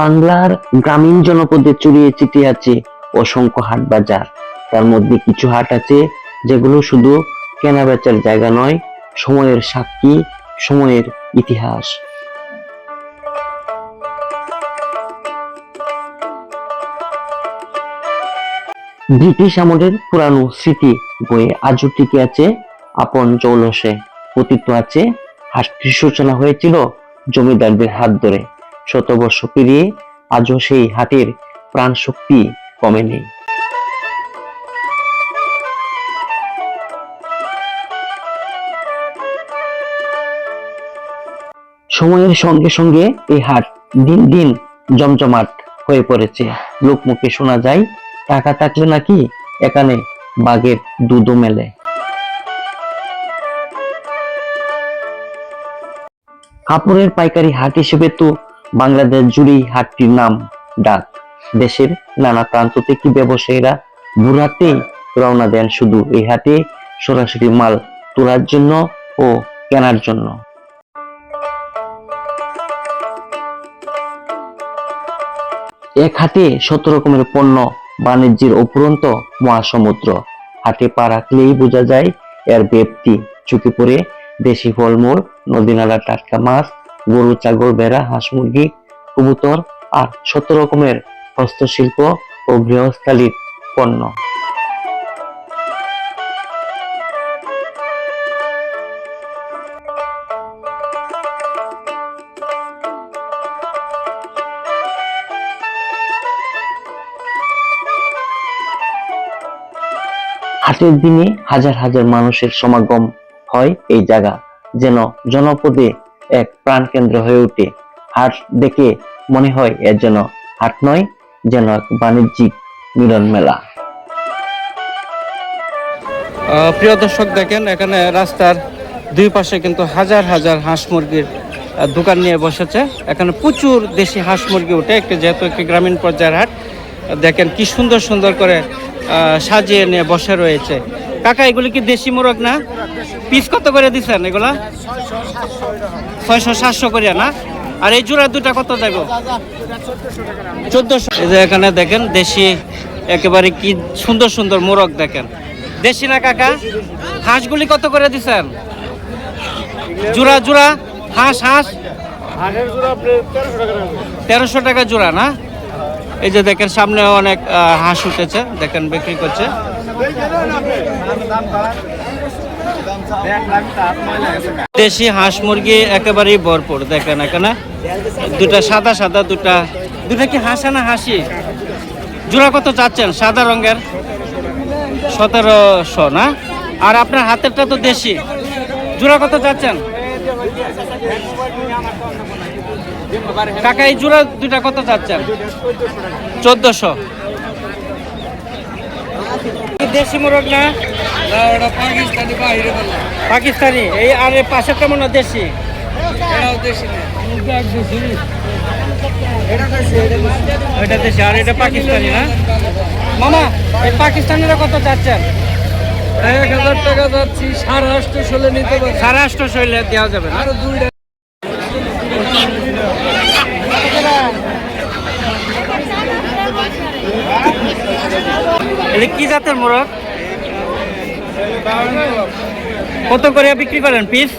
বাংলার গ্রামীণ জনপদে ছড়িয়ে ছিটিয়ে আছে অসংখ্য হাট বাজার। তার মধ্যে কিছু হাট আছে যেগুলো শুধু কেনা বেচার জায়গা নয়, সময়ের সাক্ষী, সময়ের ইতিহাস। ব্রিটিশ আমলের পুরানো স্মৃতি বইয়ে আজও টিকে আছে আপন চৌলসে। পতিত আছে, হাটটির সূচনা হয়েছিল জমিদারদের হাত ধরে। শত বর্ষ পেরিয়ে আজও সেই হাটের প্রাণ শক্তি কমেনি সময়ের সঙ্গে সঙ্গে এই হাট দিন দিন জমজমাট হয়ে পড়েছে। লোকমুখে শোনা যায়, টাকা থাকলে নাকি এখানে বাঘের দুধও মেলে। কাপড়ের পাইকারি হাট হিসেবে তো বাংলাদেশ জুড়েই হাটটির নাম ডাক। দেশের নানা প্রান্ত থেকে ব্যবসায়ীরা ভোরাতেই রওনা দেন শুধু এই হাটে, সরাসরি মাল তোলার জন্য ও কেনার জন্য। এক হাটে শত রকমের পণ্য বাণিজ্যের অপুরন্ত মহাসমুদ্র। হাটে পা রাখলেই বোঝা যায়, এর ব্যাপ্তি। চুকে পড়ে দেশি ফলমূল নদী নালা টাটকা মাছ গরু, ছাগল, ভেড়া, হাঁস, মুরগি, কবুতর আর শত রকমের হস্তশিল্প ও গৃহস্থালির পণ্য। হাটের দিনে হাজার হাজার মানুষের সমাগম হয় এই জায়গা, যেন জনপদে এক প্রাণকেন্দ্র হয়ে ওঠে। হাট দেখে মনে হয় এর যেন হাট নয়, যেন এক বাণিজ্যিক মিলন মেলা। প্রিয় দর্শক, দেখেন এখানে রাস্তার দুই পাশে কিন্তু হাজার হাজার হাঁস মুরগির দোকান নিয়ে বসেছে। এখানে প্রচুর দেশি হাঁস মুরগি ওঠে, একটি যেহেতু একটি গ্রামীণ পর্যায়ের হাট। দেখেন কি সুন্দর সুন্দর করে সাজিয়ে নিয়ে বসে রয়েছে। কাকা, এগুলি কি দেশি মোরগ না? পিস কত করে দিচ্ছেন এগুলা? ছয়শো, সাতশো করে না? আর এই জোড়া দুটা কত যাব চোদ্দশো। এই যে এখানে দেখেন, দেশি, একেবারে কি সুন্দর সুন্দর মোরগ দেখেন। দেশি না কাকা? হাঁসগুলি কত করে দিচ্ছেন জোড়া জোড়া, হাঁস হাঁস? তেরোশো টাকা জোড়া, না? এই যে দেখেন সামনে অনেক হাঁস উঠেছে, দেখেন, বিক্রি করছে। দেশি হাঁস মুরগি একেবারেই ভরপুর, দেখেন এখানে। দুটা সাদা সাদা, দুটা দুটা কি হাঁসা না হাসি? জোড়া কত চাচ্ছেন? সাদা রঙের? সতেরোশো, না? আর আপনার হাতেরটা তো দেশি। জোড়া কত চাচ্ছেন? কাকা, এই জোড়া দুটা কত চাচ্ছেন? চোদ্দশো। দেশি মোরগ না? পাকিস্তানি এই আর এর পাশেরটা মনে দেশি। ওইটা দেশি আর এটা পাকিস্তানি না? মামা এই পাকিস্তানিরা কত চাচ্ছেন এক হাজার টাকা যাচ্ছি সাড়ে আটশো ষোলো নিতে পারি সাড়ে আটশো হইলে দেওয়া যাবে না আরও দুইটা এটা কি জাতের মোরগ কত করে বিক্রি করেন পিস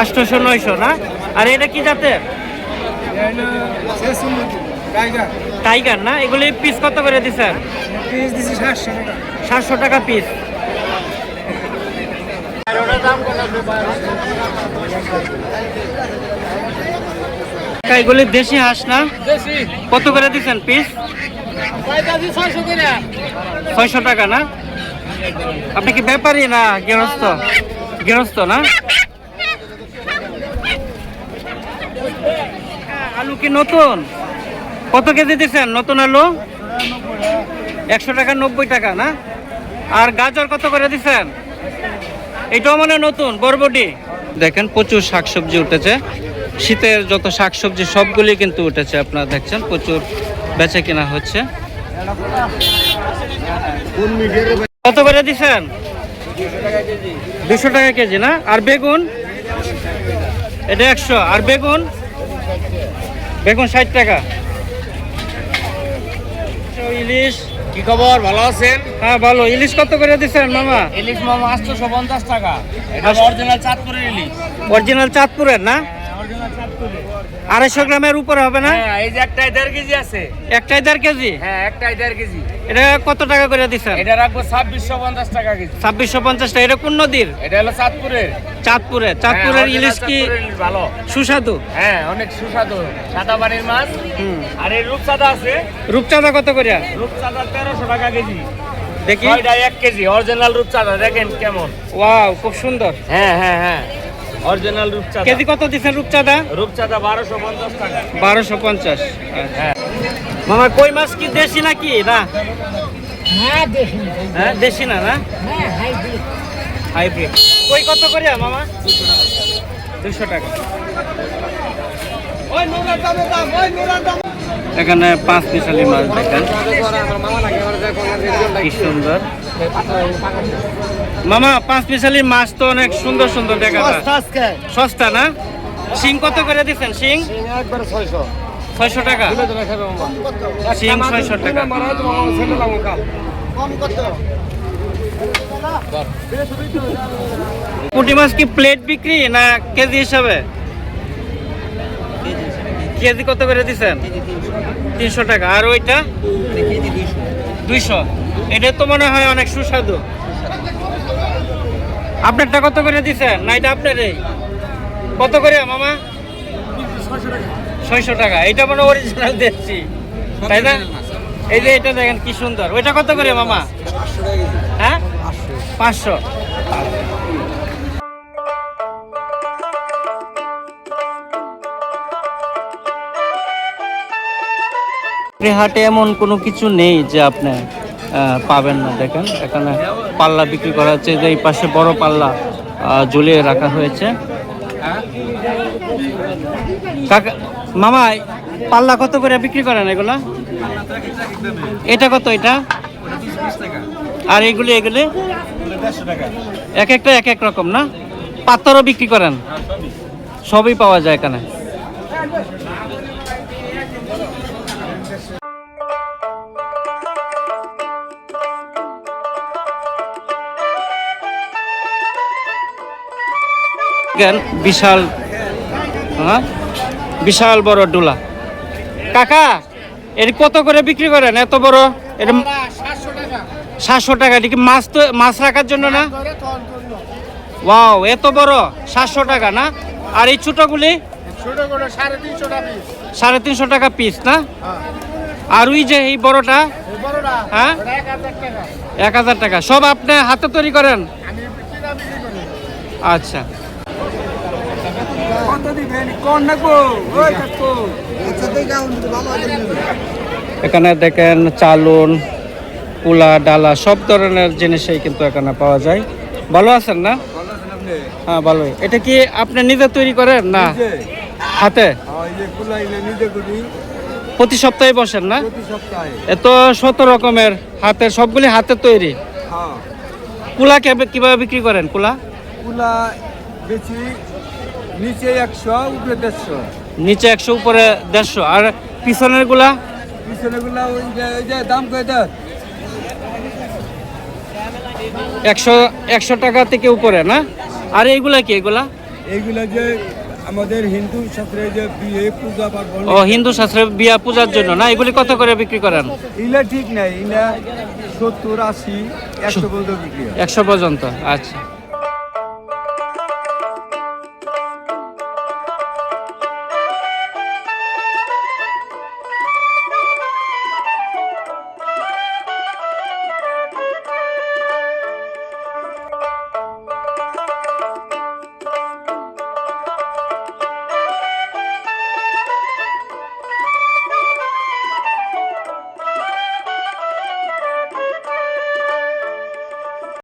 আটশোশো নয়শো না? আর এটা কি জাতের? টাইগার না? এগুলি পিস কত করে দিচ্ছেন সাতশো টাকা পিস এগুলি দেশি হাঁস না? কত করে দিচ্ছেন পিস ছয়শো টাকা না? আপনি কি ব্যাপারী না গৃহস্থ? গৃহস্থ না? আলু কি নতুন? কত কেজি দিচ্ছেন? নতুন আলু? একশো টাকা, নব্বই টাকা না? আর গাজর কত করে দিচ্ছেন? এটাও মানে নতুন, বরবটি। দেখেন, প্রচুর শাকসবজি উঠেছে। শীতের যত শাকসবজি, সবগুলি কিন্তু উঠেছে, আপনারা দেখছেন, প্রচুর বেচে কেনা হচ্ছে কত করে দিচ্ছেন দুশো টাকা কেজি না? আর বেগুন? এটা একশো। আর বেগুন? বেগুন ষাট টাকা। ইলিশ কি খবর? ভালো আছেন? হ্যাঁ ভালো। ইলিশ কত করে দিচ্ছেন মামা? ইলিশ মামা আটশোশো পঞ্চাশ টাকা। এটা অরিজিনাল চাঁদপুরের ইলিশ। অরিজিনাল চাঁদপুরের না? আড়াইশো গ্রামের উপরে হবে না? হ্যাঁ এই যে একটাই দেড় কেজি আছে। একটাই দেড় কেজি? হ্যাঁ একটাই দেড় কেজি। এটা কত টাকা করে দিচ্ছেন? এটা রাখব ছাব্বিশশো পঞ্চাশ টাকা কেজি। ছাব্বিশশো পঞ্চাশ টাকা। এটা কোন নদীর? এটা হলো চাঁদপুরের। চাঁদপুরে। চাঁদপুরের হ্যাঁ, ইলিশ কি ভালো। সুস্বাদু? হ্যাঁ অনেক সুস্বাদু। সাদা পানির মাছ আর এই রূপসাদা আছে। রূপচাঁদা কত করে? রূপসাদা তেরোশো টাকা কেজি। দেখি। এক কেজি অরিজিনাল রূপসাদা দেখেন কেমন। ওয়াও খুব সুন্দর। হ্যাঁ হ্যাঁ হ্যাঁ। অরিজিনাল রূপচাঁদা। কেজি কত দিচ্ছেন রূপচাঁদা? রূপচাঁদা বারোশো পঞ্চাশ টাকা। বারোশো পঞ্চাশ। হ্যাঁ। মামা কই মাছ কি দেশি নাকি? না। হ্যাঁ দেশি না না? হাইব্রিড। কই কত করে মামা? দুশো টাকা। এখানে পাঁচ মিশালি মাছ দেখেন। কি সুন্দর। মামা পাঁচ মিশালি মাছ তো অনেক সুন্দর সুন্দর দেখা যায়। সস্তা না? শিং কত করে দিচ্ছেন? শিং? ছয়শো। টাকা। শিং ছয়শো টাকা। পুঁটি মাছ কি প্লেট বিক্রি না কেজি হিসাবে? কেজি কত করে দিচ্ছেন? তিনশো টাকা। আর ওইটা? দুইশো। এটা তো মনে হয় অনেক সুস্বাদু। আপনারটা কত করে দিচ্ছেন না এটা আপনারই। কত করে মামা? ছয়শো টাকা। এটা মনে অরিজিনাল দেখছি তাই না? এই যে এটা দেখেন কি সুন্দর। ওইটা কত করে মামা? হ্যাঁ? পাঁচশো। হাটে এমন কোনো কিছু নেই যে আপনি আহ, পাবেন না। দেখেন, এখানে পাল্লা বিক্রি করা হচ্ছে। যে এই পাশে বড় পাল্লা ঝুলিয়ে রাখা হয়েছে। কাকা, মামা পাল্লা কত করে বিক্রি করেন এগুলা? এটা কত এটা? আর এগুলি এগুলি? এক একটা, এক এক রকম না? পাথরও বিক্রি করেন? সবই পাওয়া যায় এখানে। দেখেন বিশাল হ্যাঁ? বিশাল বড় ডোলা। কাকা এর কত করে বিক্রি করেন? এত বড়? এটা সাতশো টাকা। এটা কি মাছ তো মাছ রাখার জন্য না? ওয়াও এত বড়? সাতশো টাকা না? আর এই ছোটগুলি? সাড়ে তিনশো টাকা পিস না? আর ওই যে এই বড়টা? হ্যাঁ? এক হাজার টাকা। সব আপনি হাতে তৈরি করেন? আচ্ছা। এখানে দেখেন চালুন কুলা ডালা সব ধরনের জিনিসই কিন্তু এখানে পাওয়া যায়। ভালো আছেন না? হ্যাঁ ভালোই। এটা কি আপনি নিজে তৈরি করেন? না। হাতে? প্রতি সপ্তাহে বসেন না? এত শত রকমের হাতে সবগুলি হাতে তৈরি। কুলা কেবে- কীভাবে বিক্রি করেন কুলা? কুলা বেশি নিচে একশো উপরে দেড়শো। নিচে একশো উপরে দেড়শো। আর পিছনেরগুলা পিছনে গুলা ওই যে দাম কয় একশো একশো টাকা থেকে উপরে না? আর এইগুলা কি এগুলা? এইগুলা যে আমাদের হিন্দু শাস্ত্রে যে বিয়ে পূজা পার্বণ ও হিন্দু শাস্ত্রে বিয়া পূজার জন্য না? এগুলি কত করে বিক্রি করেন? ইলা ঠিক নাই ইলা সত্তর আশি একশো পর্যন্ত বিক্রি একশো পর্যন্ত আচ্ছা।